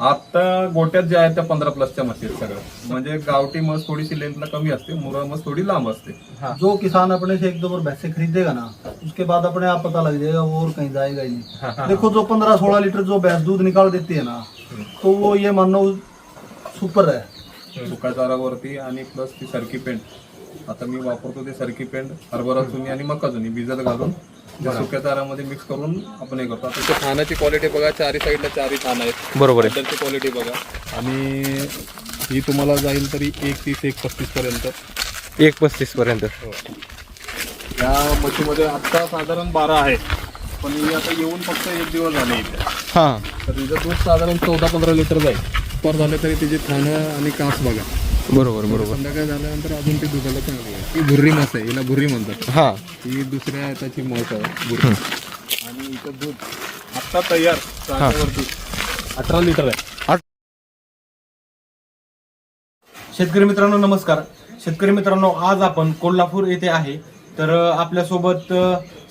आता गोट्यात ज्या आहेत त्या पंधरा प्लसच्या म्हशी आहेत सगळ्या म्हणजे गावठी मस थोडीशी लेंथला कमी असते मुरा मस थोडी लांब असते. जो किसान अपने से एक दो बार भैंसे खरीदेगा ना उसके बाद अपने आप पता लग जाएगा वो और कहीं जाएगा ही नहीं. देखो जो पंद्रह सोलह लीटर जो भैंस दूध निकाल देती है ना तो वो ये मानो सुपर है. सुका चारावरती आणि प्लस ती सरकी पेंट. आता मी वापरतो ते सरकी पेंट हरभरा चुनी आणि मका चुनी भिजत घालून त्या सुक्या चारामध्ये मिक्स करून आपण हे करतो. आता थानाची क्वालिटी बघा चारी साईडला चारी थान आहेत. बरोबर आहे. त्याची क्वालिटी बघा. आणि ही तुम्हाला जाईल तरी एक तीस एक पस्तीस पर्यंत. एक पस्तीस पर्यंत. या म्हशीमध्ये आत्ता साधारण बारा आहे पण ही आता येऊन फक्त एक दिवस झाले इथे. हा. तर तिचं दूध साधारण चौदा पंधरा लिटर जाईल. पर झालं तरी तिची थानं आणि कास बघा. बरोबर बरोबर. संध्याकाळ झाल्यानंतर अजून ती दुधाला चांगली आहे. ती भुर्री म्हस आहे हिला भुर्री म्हणतात. हा. ही दुसऱ्या त्याची म्हस आहे भुर्री. आणि इथं दूध. आत्ता तयार चाकावरती अठरा लिटर आहे. शेतकरी मित्रांनो नमस्कार. शेतकरी मित्रांनो आज आपण कोल्हापूर येथे आहे. तर आपल्यासोबत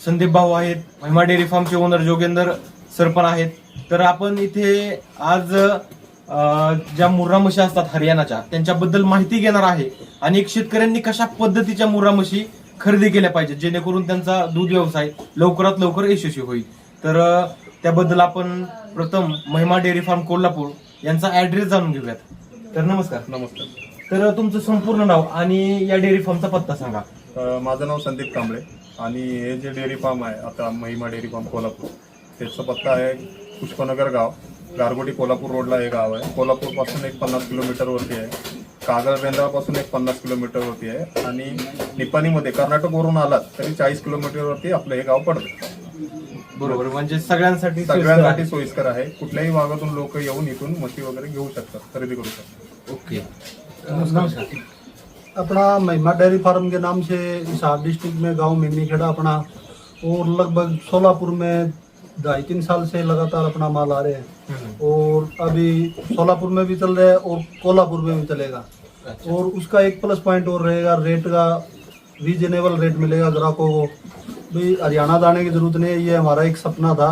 संदीप भाऊ आहेत महिमा डेअरी फार्मचे ओनर जोगेंदर सर पण आहेत. तर आपण इथे आज ज्या मुर्रा म्हशी असतात हरियाणाच्या त्यांच्याबद्दल माहिती घेणार आहे. आणि एक शेतकऱ्यांनी कशा पद्धतीच्या मुर्रा म्हशी खरेदी केल्या पाहिजेत जेणेकरून त्यांचा दूध व्यवसाय लवकरात लवकर यशस्वी होईल. तर त्याबद्दल आपण प्रथम महिमा डेअरी फार्म कोल्हापूर यांचा ऍड्रेस जाणून घेऊयात. तर नमस्कार. नमस्कार. तर तुमचं संपूर्ण नाव आणि या डेअरी फार्मचा पत्ता सांगा. अं, माझं नाव संदीप कांबळे आणि हे जे डेअरी फार्म आहे आता महिमा डेअरी फार्म कोल्हापूर त्याचा पत्ता आहे पुष्पनगर गाव गारगोटी कोल्हापूर रोडला हे गाव आहे. कोल्हापूरपासून एक पन्नास किलोमीटरवरती आहे. कागल रेंदाळपासून एक पन्नास किलोमीटरवरती आहे. आणि निपाणीमध्ये कर्नाटकवरून आलात तरी चाळीस किलोमीटरवरती आपलं हे गाव पडतं. बरोबर म्हणजे सगळ्यांसाठी सगळ्यांसाठी सोयीस्कर आहे. कुठल्याही भागातून लोक येऊन इथून म्हशी वगैरे घेऊ शकतात खरेदी करू शकतात. ओके. नमस्कार. अपना महिमा डेयरी फार्म के नाम से हिसार डिस्ट्रिक्ट में गांव मेमनीखेड़ा अपना और लगभग सोलापुर में ढाई तीन साल से लगातार अपना माल आ रहे हैं। और अभी सोलापुर में भी चल रहा है और कोल्हापुर में भी चलेगा। अच्छा। और उसका एक प्लस पॉइंट और रहेगा रेट का रीजनेबल रेट मिलेगा ग्राहकों को। भाई हरियाणा जाने की ज़रूरत नहीं है ये हमारा एक सपना था।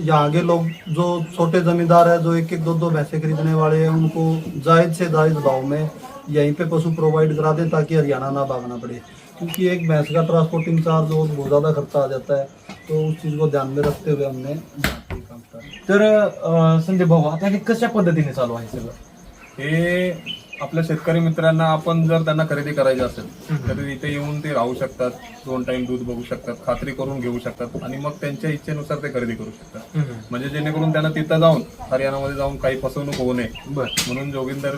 यहाँ आगे लोग जो छोटे जमींदार है जो एक एक दो दो भैंसे खरीदने वाले हैं उनको जायज़ से जायज़ भाव में यहीं पे पशु प्रोवाइड करा दें ताकि हरियाणा ना भागना पड़े। क्योंकि एक भैंस का ट्रांसपोर्टिंग चार्ज और बहुत ज़्यादा खर्चा आ जाता है। तो उस चीज़ को ध्यान में रखते हुए हमने ये काम स्टार्ट तर अ, संदीप भाऊ आता हे कशा पद्धतीने चालू आहे सगळं? हे आपल्या शेतकरी मित्रांना आपण जर त्यांना खरेदी करायची असेल तर इथे येऊन ते राहू शकतात दोन टाइम दूध बघू शकतात खात्री करून घेऊ शकतात आणि मग त्यांच्या इच्छेनुसार ते खरेदी करू शकतात. म्हणजे जेणेकरून त्यांना तिथं जाऊन हरियाणामध्ये जाऊन काही फसवणूक होऊ नये. म्हणून जोगिंदर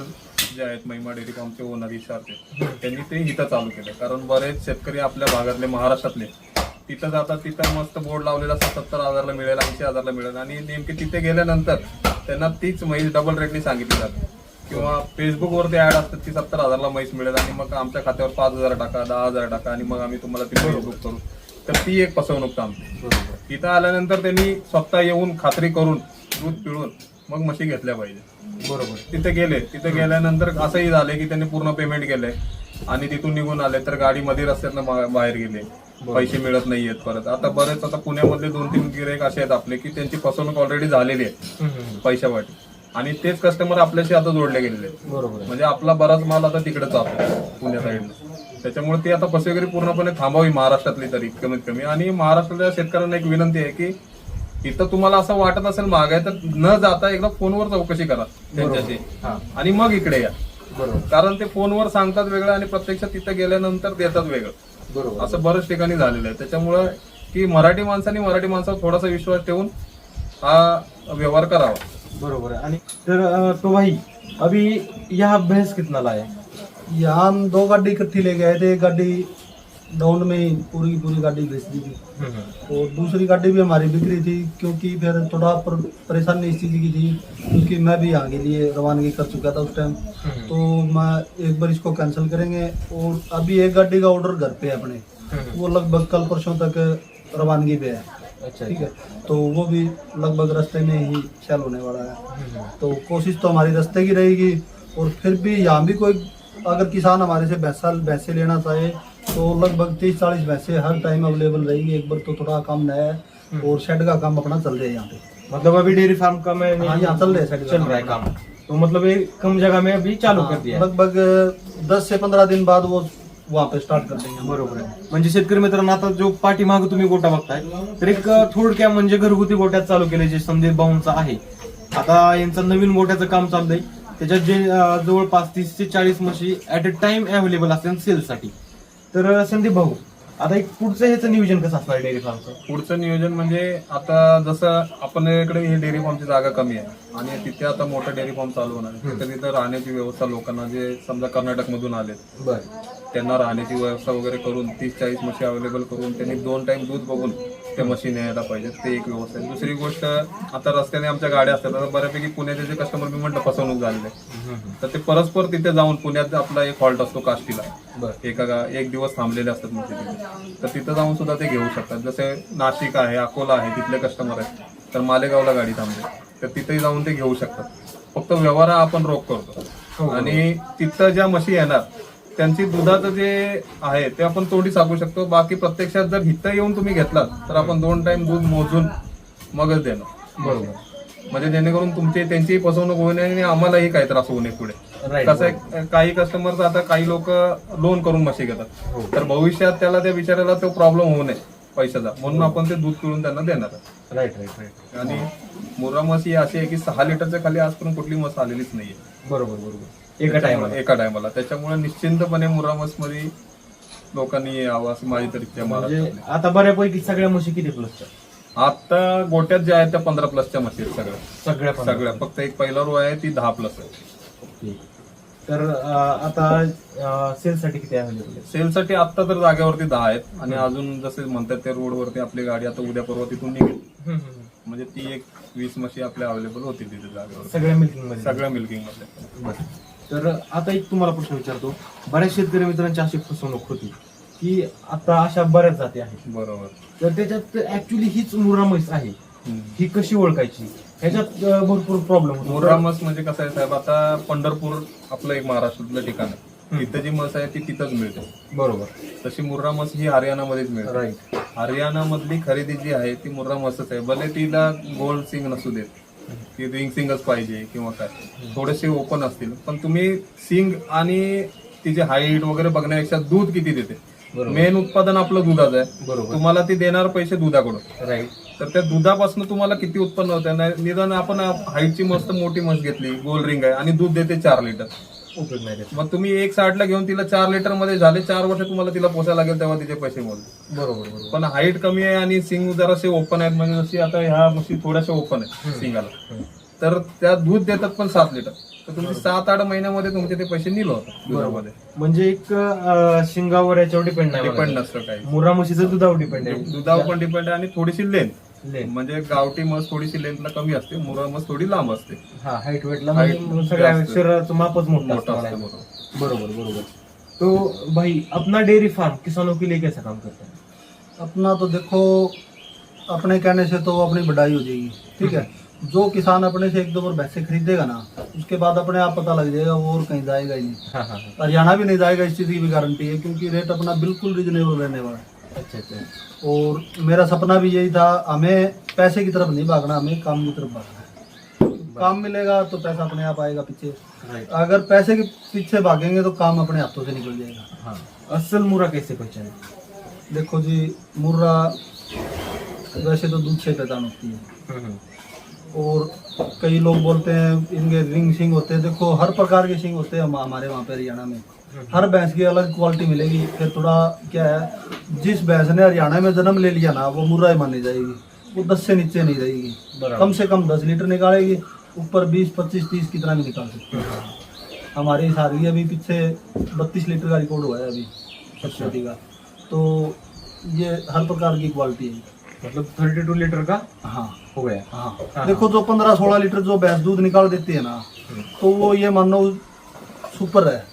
जे आहेत महिमा डेअरी फार्मचे ओनर इशारते त्यांनी ते इथं चालू केलं. कारण बरेच शेतकरी आपल्या भागातले महाराष्ट्रातले तिथं जातात तिथं मस्त बोर्ड लावलेला असतो सत्तर हजारला मिळेल ऐंशी हजारला मिळेल. आणि नेमके तिथे गेल्यानंतर त्यांना तीच म्हैस डबल रेटनी सांगितली जाते. किंवा फेसबुक वरती ऍड असतात की सत्तर हजारला म्हैस मिळेल आणि मग आमच्या खात्यावर पाच हजार टाका दहा हजार टाका आणि मग आम्ही तुम्हाला ती म्हैस बुक करू. तर ती एक फसवणूक थांबते. तिथं आल्यानंतर त्यांनी स्वतः येऊन खात्री करून दूध पिळून मग म्हशी घेतल्या पाहिजे. बरोबर. तिथे गेले. तिथे गेल्यानंतर असंही झाले की त्यांनी पूर्ण पेमेंट केलंय. आणि तिथून निघून आले तर गाडी मध्ये रस्त्यातनं बाहेर गेले. पैसे मिळत नाहीयेत परत. आता बरेच आता पुण्यामधले दोन तीन गिरेक असे आहेत आपले की त्यांची फसवणूक ऑलरेडी झालेली आहे पैशावाटी आणि तेच कस्टमर आपल्याशी आता जोडले गेलेले आहेत. बरोबर म्हणजे आपला बराच माल आता तिकडे जातो पुण्या साईडला त्याच्यामुळे ती आता फसवेगिरी पूर्णपणे थांबावी महाराष्ट्रातली तरी कमीत कमी. आणि महाराष्ट्रातल्या शेतकऱ्यांना एक विनंती आहे की इथं तुम्हाला असं वाटत असेल महागाई तर न जाता एकदा फोनवर चौकशी करा त्यांच्याशी. आणि मग इकडे या. बरोबर. कारण ते फोनवर सांगतात वेगळं आणि प्रत्यक्षात तिथं गेल्यानंतर देतात वेगळं. बरोबर. असं बऱ्याच ठिकाणी झालेलं आहे. त्याच्यामुळं की मराठी माणसांनी मराठी माणसावर थोडासा विश्वास ठेवून हा व्यवहार करावा. बरोबर है आणि तर तो भाई अभी यहाँ भैंस कितना लाए यहाँ हम दो गाड़ी इकट्ठी ले गए थे एक गाड़ी डाउन में ही पूरी की पूरी गाड़ी बेच दी थी। और दूसरी गाड़ी भी हमारी बिक रही थी क्योंकि फिर थोड़ा पर, परेशानी इस चीज़ की थी क्योंकि मैं भी यहाँ के लिए रवानगी कर चुका था उस टाइम तो मैं एक बार इसको कैंसिल करेंगे और अभी एक गाड़ी का ऑर्डर घर पे है अपने। वो लगभग कल परसों तक रवानगी पे है। अच्छा ठीक है? तो वो भी लगभग रास्ते में ही सेल होने वाला है। तो कोशिश तो हमारी रास्ते की रहेगी और फिर भी यहाँ भी कोई अगर किसान हमारे से भैंसा भैंसे लेना चाहे तो लगभग तीस चालीस भैंसे हर टाइम अवेलेबल रहेगी। एक बार तो थोड़ा कम नया है और शेड का काम अपना चल रहा है यहाँ पे। मतलब अभी डेयरी फार्म का मैं हाँ, यहाँ चल रहा है चल रहा है काम। तो मतलब ये कम जगह में अभी चालू कर दिया. लगभग दस से पंद्रह दिन बाद वो वहाँ पे स्टार्ट कर देंगे। बरोबर आहे म्हणजे शेतकरी मित्रांनो आता जो पाठीमाग तुम्ही गोटा बघताय तर एक थोडक्या म्हणजे घरगुती गोट्यात चालू केले जे संदीप भाऊंचा आहे. आता यांचं नवीन गोट्याचं काम चाललंय. त्याच्यात जे जवळपास तीस ते चाळीस म्हशी ऍट अ टाइम अवेलेबल असतात सेलसाठी तर संदीप भाऊ आता एक पुढचं ह्याचं नियोजन कसं असणार डेअरी फार्मचं? पुढचं नियोजन म्हणजे आता जसं आपण इकडे हे डेअरी फार्मची जागा कमी आहे आणि तिथे आता मोठं डेअरी फार्म चालू होणार आहे. तिथे तिथं राहण्याची व्यवस्था लोकांना जे समजा कर्नाटक मधून आलेत बरं. त्यांना राहण्याची व्यवस्था वगैरे करून तीस चाळीस म्हशी अवेलेबल करून त्यांनी दोन टाइम दूध बघून ते म्हशी न्यायला पाहिजे. ते एक व्यवस्था आहे. दुसरी गोष्ट आता रस्त्याने आमच्या गाड्या असतात. आता बऱ्यापैकी पुण्याचे जे कस्टमर मी म्हटलं फसवणूक झालेले तर ते परस्पर तिथे जाऊन पुण्यात आपला एक हॉल्ट असतो काष्टीला. बरं. एका गा- एक दिवस थांबलेले असतात म्हणजे तिथे. तर तिथं जाऊन सुद्धा ते घेऊ शकतात. जसे नाशिक आहे अकोला आहे तिथले कस्टमर आहेत. तर मालेगावला गाडी थांबते तर तिथेही जाऊन ते घेऊ शकतात. फक्त व्यवहार हा आपण रोख करतो. आणि तिथं ज्या म्हशी येणार त्यांची दुधाचं जे आहे ते आपण तोडी सांगू शकतो. बाकी प्रत्यक्षात जर इथं येऊन तुम्ही घेतलात तर आपण दोन टाइम दूध मोजून मगच देणार. बरोबर. म्हणजे जेणेकरून तुमची त्यांचीही फसवणूक होऊ नये आणि आम्हालाही काही त्रास होऊ नये पुढे. कसं आहे काही कस्टमर्स आता काही लोक लोन करून म्हशी हो. घेतात तर भविष्यात त्याला त्या बिचाऱ्याला तो प्रॉब्लेम होऊ नये पैशाचा. म्हणून आपण ते दूध पिळून त्यांना देणार. आहे. राईट राईट राईट आणि मुर्रा म्हस ही अशी आहे की सहा लिटरच्या खाली आजपर्यंत कुठली म्हस आलेलीच नाहीये. बरोबर बरोबर. एका टायमाला. एका टायमाला. त्याच्यामुळे निश्चिंतपणे मुर्रा म्हसमध्ये लोकांनी यावं असं माझी तरी इच्छा म्हणजे. आता बऱ्यापैकी सगळ्या म्हशी किती प्लसच्या आता गोट्यात ज्या आहेत त्या पंधरा प्लसच्या आहेत सगळ्या. सगळ्या पण सगळ्या. फक्त एक पहिला रो आहे ती दहा प्लस आहे. तर अं, आता सेल साठी किती अवेलेबल सेलसाठी आता तर जागेवरती दहा आहेत. आणि अजून जसे म्हणतात त्या रोडवरती आपली गाडी आता उद्या परवा तिथून निघेल. म्हणजे ती एक वीस म्हशी आपल्या अवेलेबल होतील तिथे जागेवर सगळ्या मिल्किंगमध्ये. सगळ्या मिल्किंगमध्ये. बरं. तर आता एक तुम्हाला प्रश्न विचारतो. बऱ्याच शेतकरी मित्रांची अशी फसवणूक होती की आता अशा बऱ्याच जाती आहेत. बरोबर. तर त्याच्यात ऍक्च्युली हीच मुर्रा म्हैस आहे. ही कशी ओळखायची? ह्याच्यात अं, भरपूर प्रॉब्लेम होतो. मुर्रा मस म्हणजे कसं आहे साहेब आता पंढरपूर आपलं एक महाराष्ट्रातलं ठिकाण आहे. तिथं जी मस आहे ती तिथंच मिळते. बरोबर. तशी मुर्रा मस ही हरियाणामध्येच मिळते. राईट हरियाणा मधली खरेदी जी आहे ती मुर्रा मसच आहे. भले तिला गोल्ड सिंग नसू देत की रिंग सिंगच पाहिजे किंवा काय. थोडेसे ओपन असतील. पण तुम्ही सिंग आणि तिची हाईट वगैरे बघण्यापेक्षा दूध किती देते. मेन उत्पादन आपलं दुधाचं आहे. बरोबर. तुम्हाला ती देणार पैसे दुधाकडून. राईट तर त्या दुधापासून तुम्हाला किती उत्पन्न होतं? निदान आपण हाईटची मस्त मोठी म्हस घेतली गोल रिंग आहे आणि दूध देते चार लिटर उपयोग नाही त्याचा. मग तुम्ही एक साठला घेऊन तिला चार लिटरमध्ये झाले चार वर्ष तुम्हाला तिला पोसायला लागेल तेव्हा तिचे पैसे मोजले बरोबर बरोबर. पण हाईट कमी आहे आणि सिंग जरासे ओपन आहेत म्हणजे जशी आता ह्या म्हशी थोड्याशा ओपन आहेत सिंगाला तर त्या दूध देतात पण सात लिटर तर तुमचे सात आठ महिन्यामध्ये तुमचे ते पैसे निल होतात दुधामध्ये. म्हणजे एक अं, शिंगावर याच्यावर डिपेंड नाही डिपेंड. नसतं काही. मुर्रा म्हशीचं दुधावर डिपेंड आहे. दुधावर पण डिपेंड आहे आणि थोडीशी लेंथ. म्हणजे गावठी म्हस थोडीशी लेंथला कमी असते मुरा म्हस थोडी लांब असते. हा हाईट वेटला Height म्हणजे सगळ्या. शरीराचं मापच मोठं मोठा असतं असते मला. बरोबर. बरोबर बरोबर. तो भाई अपना डेयरी फार्म किसानों के लिए कैसा काम करता है? अपना तो देखो अपने कहने से तो अपनी बढ़ाई हो जाएगी ठीक है? जो किसान अपने से एक दो बार भैंसे खरीदेगा ना उसके बाद अपने आप पता लग जाएगा वो और कहीं जाएगा ही नहीं। हाँ हरियाणा भी नहीं जाएगा इस चीज़ की भी गारंटी है क्योंकि रेट अपना बिल्कुल रिजनेबल रहने वाला है। अच्छा अच्छा। और मेरा सपना भी यही था हमें पैसे की तरफ़ नहीं भागना हमें काम की तरफ़ भागना है। काम मिलेगा तो पैसा अपने आप आएगा पीछे। अगर पैसे के पीछे भागेंगे तो काम अपने हाथों से निकल जाएगा। हाँ। असल मुरा कैसे पहचाने? देखो जी मुर्रा वैसे तो दूध से पैदा होती है। हम्म, और कई लोग बोलते हैं इनके रिंग सिंग होते हैं। देखो हर प्रकार के सिंग होते हैं हम हमारे वहाँ पे हरियाणा में। हर भैंस की अलग क्वालिटी मिलेगी। फिर थोड़ा क्या है जिस भैंस ने हरियाणा में जन्म ले लिया ना वो मुर्रा ही मानी जाएगी। वो दस से नीचे नहीं रहेगी। कम से कम दस लीटर निकालेगी ऊपर बीस पच्चीस तीस कितना भी निकाल सकती है। हमारी सारी अभी पीछे बत्तीस लीटर का रिकॉर्ड हुआ है अभी सरस्वती का। तो ये हर प्रकार की क्वालिटी है। मतलब थर्टी टू लीटर का? हाँ। हो गया। हाँ। हाँ। देखो जो पंद्रह सोलह लीटर जो भैंस दूध निकाल देती है ना तो वो ये मानो सुपर है।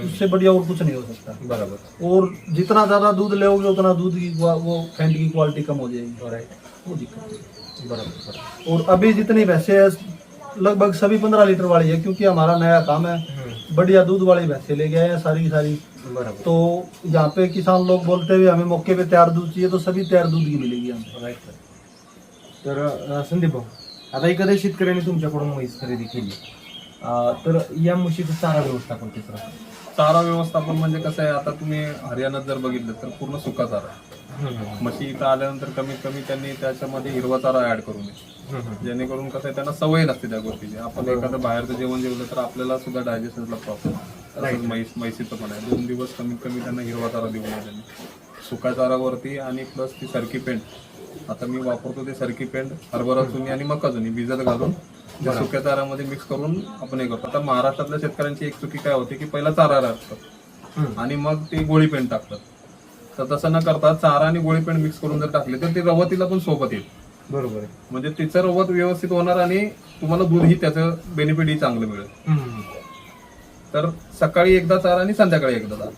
उससे बढ़िया और कुछ नहीं हो सकता। बराबर। और जितना ज्यादा दूध लेोगे उतना दूध की वो फैंट की क्वालिटी कम हो जाएगी। राइट वो दिक्कत बराबर बराबर। और अभी जितनी भैंसे है लगभग सभी पंद्रह लीटर वाली है क्योंकि हमारा नया काम है। हम्म, बढ़िया दूध वाली भैंसे ले गए हैं सारी की सारी। तो यहाँ पे किसान लोग बोलते हुए हमें मौके पे तैयार दूध चाहिए तो सभी तैयार दूध की मिलेगी हमें। तर अं, संदीप भाऊ आता एखाद्या शेतकऱ्याने तुमच्याकडून म्हैस खरेदी केली. अं, तर या म्हशीचं चारा व्यवस्थापन कसं राहतं? चारा व्यवस्थापन म्हणजे कसं आहे आता तुम्ही हरियाणात जर बघितलं तर पूर्ण सुका चारा. आहे. म्हशी इथं आल्यानंतर कमीत कमी त्यांनी त्याच्यामध्ये हिरवा चारा ऍड करू नये जेणेकरून कसं आहे त्यांना सवय नसते त्या गोष्टीची. आपण एखादं बाहेरचं जेवण जेवलं तर आपल्याला सुद्धा डायजेशनला प्रॉब्लेम म्हैस म्हैसीचं पण आहे. दोन दिवस कमीत कमी त्यांना हिरवा चारा देऊ नये त्यांनी. सुका चारावरती आणि प्लस ती सरकी पेंट आता मी वापरतो ते सरकी पेंट हरभरा चुनी आणि मका चुनी भिजत घालून त्या सुक्या चारामध्ये मिक्स करून आपण हे करतो. आता महाराष्ट्रातल्या शेतकऱ्यांची एक चुकी काय होते की पहिला चारा टाकतात आणि मग ते गोळी पेंट टाकतात. तर तसं न करता चारा आणि गोळी पेंट मिक्स करून जर टाकले तर ते रवतीला पण सोबत येईल. बरोबर आहे. म्हणजे तिचं रवत व्यवस्थित होणार आणि तुम्हाला दूधही त्याचं बेनिफिटही चांगलं मिळेल. हम्म. तर सकाळी एकदा चारा आणि संध्याकाळी एकदा चारा.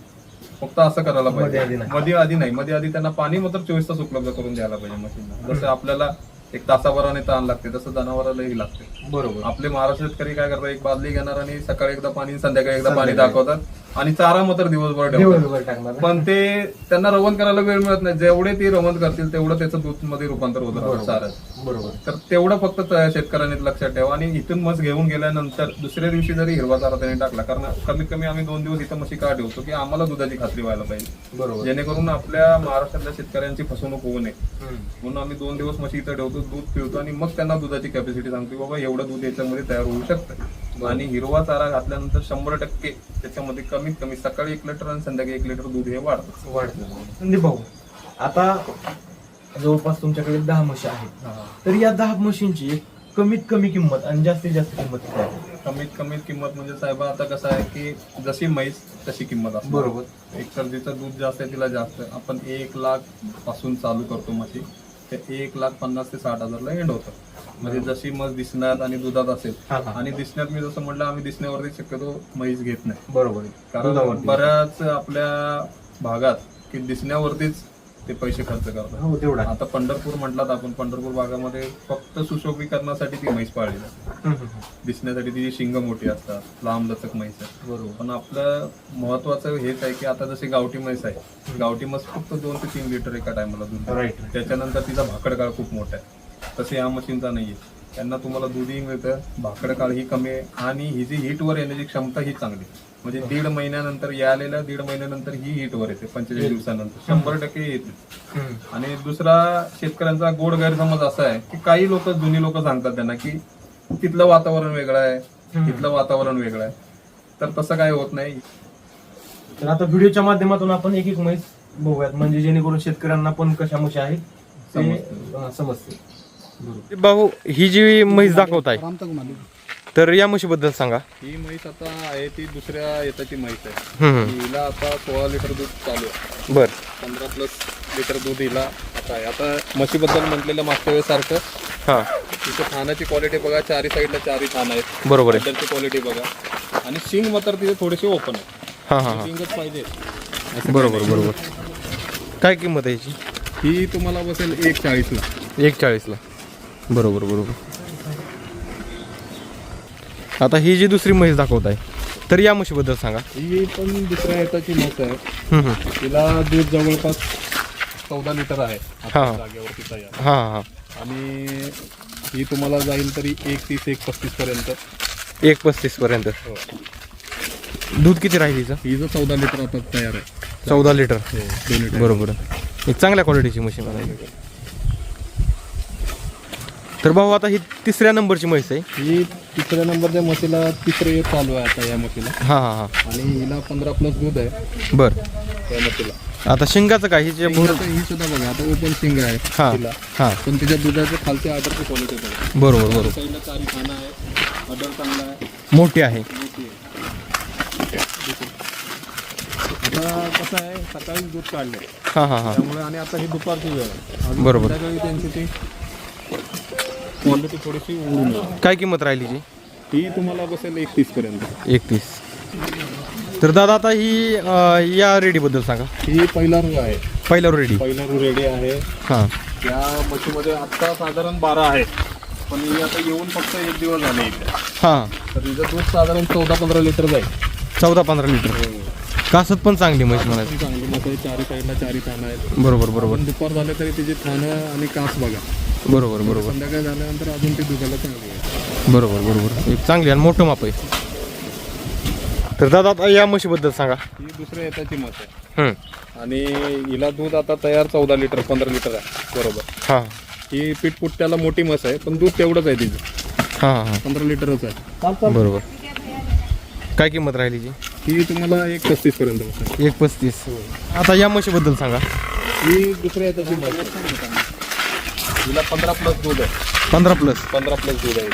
फक्त असं करायला मध्ये आधी पाहिजे नाही. मध्ये आधी नाही. मध्ये आधी त्यांना पाणी मात्र चोवीस तास उपलब्ध करून द्यायला पाहिजे मशीनला जसं आपल्याला एक तासाभराने ताण लागते तसं जनावरालाही लागते. बरोबर. आपले महाराष्ट्र शेतकरी काय करतात? एक बादली घेणार आणि सकाळी एकदा पाणी संध्याकाळी एकदा पाणी दाखवतात. आणि चारा मात्र दिवसभर ठेवतात. दिवसभर टाकणार. पण ते त्यांना रवण करायला वेळ मिळत नाही. जेवढे ते रवण करतील तेवढं त्याचं दूधमध्ये रूपांतर होत चाऱ्यात बरोबर. तर तेवढं फक्त त- शेतकऱ्यांनी लक्षात ठेवा आणि इथून मस घेऊन गेल्यानंतर दुसऱ्या दिवशी जरी हिरवा चारा त्यांनी टाकला कारण कमीत कमी आम्ही दोन दिवस इथं म्हशी का ठेवतो की आम्हाला दुधाची खात्री व्हायला पाहिजे. बरोबर. जेणेकरून आपल्या महाराष्ट्रातल्या शेतकऱ्यांची फसवणूक होऊ नये. हम्म. म्हणून आम्ही दोन दिवस म्हशी इथं ठेवतो दूध पिवतो आणि मग त्यांना दुधाची कॅपॅसिटी सांगतो की बाबा एवढं दूध याच्यामध्ये तयार होऊ शकतं. आणि हिरवा चारा घातल्यानंतर शंभर टक्के त्याच्यामध्ये कमीत कमी सकाळी एक लिटर आणि संध्याकाळी एक लिटर दूध हे वाढतं. वाढतं. संदीप भाऊ. आता जवळपास तुमच्याकडे दहा म्हशी आहेत. तर या दहा म्हशींची कमीत कमी किंमत आणि जास्तीत जास्त किंमत आहे? कमीत कमी किंमत म्हणजे साहेब आता कसं आहे की जशी म्हैस तशी किंमत असते बरोबर. एक तर जिचं दूध जास्त आहे तिला जास्त. आपण एक लाखपासून चालू करतो म्हशी. ते एक लाख पन्नास ते साठ हजारला एंड होतं म्हणजे जशी म्हस दिसण्यात आणि दुधात असेल हा, हा. आणि दिसण्यात मी जसं म्हटलं आम्ही दिसण्यावरती शक्यतो म्हैस घेत नाही बरोबर आहे. कारण दुधावरती. बऱ्याच आपल्या भागात की दिसण्यावरतीच ते पैसे खर्च करतात. हो तेवढा. आता पंढरपूर म्हटलात आपण पंढरपूर भागामध्ये फक्त सुशोभीकरणासाठी ती म्हैस पाळली जाते. दिसण्यासाठी तिची शिंग मोठी असतात लांब लचक म्हैस आहे बरोबर. पण आपलं महत्वाचं हेच आहे की आता जशी गावठी म्हैस आहे गावठी म्हैस फक्त दोन ते तीन लिटर एका टायमाला दूध. राईट त्याच्यानंतर तिचा भाकड काळ खूप मोठा आहे. तसे या मशीनचा नाहीये. त्यांना तुम्हाला दूधही मिळतं भाकड काळ ही कमी आहे आणि ही जी हीटवर येण्याची क्षमता ही चांगली आहे. म्हणजे दीड महिन्यानंतर या आलेल्या दीड महिन्यानंतर ही हीटवर येते पंचेचाळीस दिवसानंतर. शंभर टक्के येते आणि दुसरा शेतकऱ्यांचा गोड गैरसमज असा आहे की काही लोक जुनी लोक सांगतात त्यांना की तिथलं वातावरण वेगळं आहे तिथलं वातावरण वेगळं आहे. तर तसं काय होत नाही. तर आता व्हिडिओच्या माध्यमातून आपण एक एक म्हैस बघूयात. म्हणजे जेणेकरून शेतकऱ्यांना पण कशा म्हशी आहेत ते समजतं. भाऊ ही जी म्हैस दाखवताय तर या म्हशीबद्दल सांगा. ही म्हैस आता आहे ती दुसऱ्या याची म्हैस आहे. हिला आता सोळा लिटर दूध चालू आहे. बर. पंधरा प्लस लिटर दूध हिला आता आहे. आता म्हशीबद्दल म्हटलेलं मागच्या वेळेस सारखं. हा. तिचं थानाची क्वालिटी बघा चारी साईडला चारी थान आहेत. बरोबर आहे. बद्दलची क्वालिटी बघा. आणि शिंग मात्र तिथे थोडीशी ओपन आहे. हा हा हा. शिंगच पाहिजे. बरोबर बरोबर. काय किंमत आहे याची? ही तुम्हाला बसेल एक चाळीसला एक चाळीसला बरोबर बरोबर. आता ही जी दुसरी म्हैस दाखवत आहे तर या म्हशीबद्दल सांगा. ही पण दुसऱ्या याची म्हस आहे. हम्म, हम्म. तिला दूध जवळपास चौदा लिटर आहे. हा. हा हा हा. आणि ही तुम्हाला जाईल तरी एक तीस एक पस्तीस पर्यंत. एक पस्तीस पर्यंत. हो. दूध किती राहील हिचं? ही जर चौदा लिटर आता तयार आहे. चौदा लिटर. हो. बरोबर. ही चांगल्या क्वालिटीची मशीन आहे. तर भाऊ आता ही तिसऱ्या नंबरची म्हैस आहे. ही तिसऱ्या नंबरच्या म्हशीला तिसरे चालू आहे आता या म्हशीला. हा हा हा. आणि हिला पंधरा प्लस दूध आहे बर. त्या म्हशीला. आता शिंगाचं काय? हिचे भोर ही सुद्धा बघा आता ओपन सिंग आहे हा तिला. हा. पण तिच्या दुधाचे खालचे आदरची क्वालिटी बघा. बरोबर बरोबर. साईडला चारी खाना आहे अदर चांगला आहे. मोठी आहे. मोठी आहे. आता कसं आहे सकाळी दूध काढले. हा हा हा. त्यामुळे आणि आता ही दुपारची वेळ आहे. अजून बरोबर. संध्याकाळी त्यांची ती क्वालिटी थोडीशी उडून. काय किंमत राहिली जी? ही तुम्हाला बसेल एकतीस पर्यंत एकतीस. तर दादा आता ही अं, या रेडीबद्दल सांगा. ही पहिला रू आहे. पहिल्यावर रेडी. पहिला रू रेडी आहे. हां. या म्हशीमध्ये आता साधारण बारा आहेत पण ही आता येऊन फक्त एक दिवस झाले इथे. हां. तर हिचं दूध साधारण चौदा पंधरा लिटर जाईल. चौदा पंधरा लिटर. कासत पण चांगली म्हैस म्हणायची. चांगली मग चारी साईडला चारी खाणं आहेत. बरोबर बरोबर. पण दुपार झाले तरी तिची थानं आणि कास बघा. बरोबर बरोबर. संध्याकाळी झाल्यानंतर अजून ते दुधाला चांगली आहे. बरोबर बरोबर. एक चांगली आणि मोठं माप आहे. तर दादा आता या म्हशीबद्दल सांगा. ही दुसऱ्या येताची मत आहे. आणि हिला दूध आता तयार चौदा लिटर पंधरा लिटर आहे. बरोबर. हां. ही पीठ पुट्ट्याला मोठी मस आहे पण दूध तेवढंच आहे तिचं. हां हां. पंधरा लिटरच आहे. बरोबर. काय किंमत राहिली जी? ही तुम्हाला एक पस्तीस पर्यंत. एक पस्तीस. आता या म्हशीबद्दल सांगा. ही दुसऱ्या येताची आहे. हिला पंधरा प्लस दूध आहे. पंधरा प्लस पंधरा प्लस दूध आहे.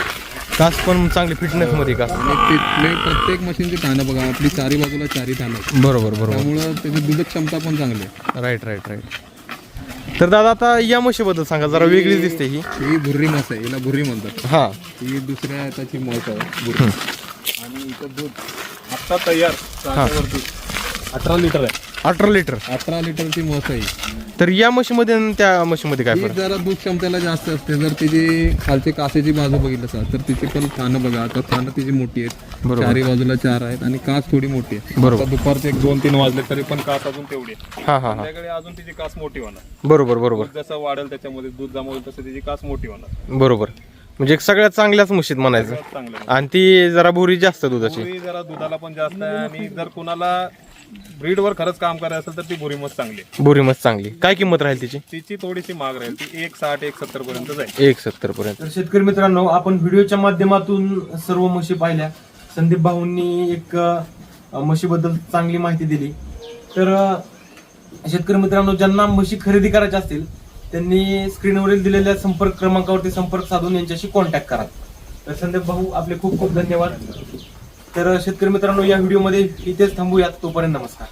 कास पण चांगली फिटनेसमध्ये का आणि तिथले प्रत्येक मशीनची थानं बघा आपली चारी बाजूला चारी आहेत. बरोबर बरोबर. त्यामुळं त्याची दूध क्षमता पण चांगली आहे. राईट राईट राईट तर दादा आता या म्हशीबद्दल सांगा जरा वेगळी दिसते ही. ही भुर्री मस आहे हिला भुर्री म्हणतात. हां. ही दुसऱ्या याची मस आहे भुर्री. आणि इथं दूध आत्ता तयार अठरा लिटर आहे. अठरा लिटर. अठरा लिटरची मस आहे. तर या म्हशीमध्ये आणि त्या म्हशीमध्ये काय ही फरक? जरा दूध क्षमतेला जास्त असते. जर तिची खालची कासेची बाजू बघितलं असा तर तिची पण खाणं बघा आता खाणं तिची मोठी आहेत. बरोबर. चारी बाजूला चार आहेत आणि कास थोडी मोठी आहे. बरोबर. आता दुपारचे एक दोन तीन वाजले तरी पण कास अजून तेवढी आहे. हां हां हां. संध्याकाळी अजून तिची कास मोठी होणार. बरोबर बरोबर. दूध जसं वाढेल त्याच्यामध्ये दूध जमवलं तसं तिची कास मोठी होणार. बरोबर. म्हणजे एक सगळ्यात चांगल्याच म्हशीत म्हणायचं. चांगलं. आणि ती जरा भुरी जास्त दुधाची. जरा दुधाला पण जास्त आहे आणि जर कुणाला ब्रीड वर खरंच काम करायचं असेल तर ती भुरी मस्त चांगली आहे. मस्त चांगली. काय किंमत राहील तिची? तिची थोडीशी महाग राहील. ती एक साठ एक सत्तर पर्यंत जाईल. एक सत्तर पर्यंत. तर शेतकरी मित्रांनो आपण व्हिडिओच्या माध्यमातून सर्व म्हशी पाहिल्या. संदीप भाऊंनी एक अ, म्हशीबद्दल चांगली माहिती दिली. तर अ, शेतकरी मित्रांनो ज्यांना म्हशी खरेदी करायच्या असतील त्यांनी स्क्रीनवरील दिलेल्या संपर्क क्रमांकावरती संपर्क साधून यांच्याशी कॉन्टॅक्ट करा. तर संदीप भाऊ आपले खूप खूप धन्यवाद. तर शेतकरी मित्रांनो या व्हिडिओमध्ये इथेच थांबूयात. तोपर्यंत नमस्कार.